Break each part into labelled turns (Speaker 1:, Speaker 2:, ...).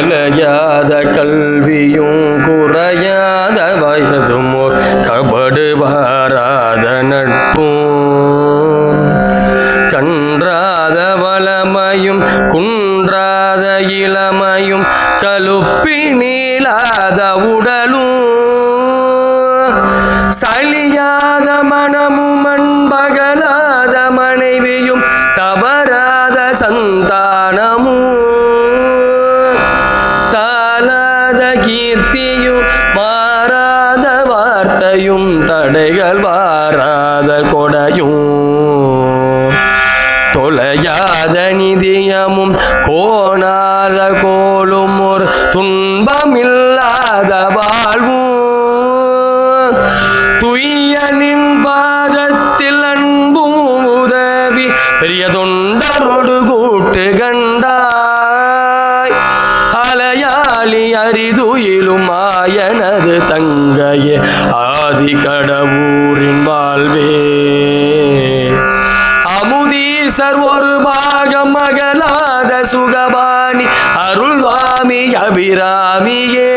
Speaker 1: கலையாத கல்வியும் குறையாத வயதும் கபடு வாராத நட்பும். கன்றாத வளமையும் குன்றாத இளமையும் கலுப்பி நீளாத உடலும். சளியாத மனமும் அன்பகலாத மனைவியும் தவறாத சந்தானமும். கீர்த்தியும் மாறாத வார்த்தையும் தடைகள் வாராத கொடையும். தொலையாத நிதியமும் கோணாத கோலும் ஒரு துன்பமில்லாத வாழ்வும். துய்யனின் பாதத்தில் அன்பும் உதவி பெரிய தொண்டரோடு கூட்டு கண்டார். அலையாளி அரிதுயிலும் ஆயனது தங்கையே ஆதி கடவுரின் வாழ்வே. அமுதீசர் ஒரு பாகம் மகளாத சுகபாணி அருள்வாமி அபிராமியே.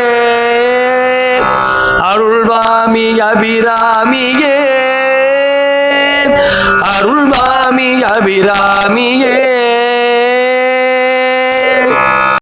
Speaker 1: அருள்வாமி அபிராமியே. அருள்வாமி அபிராமியே.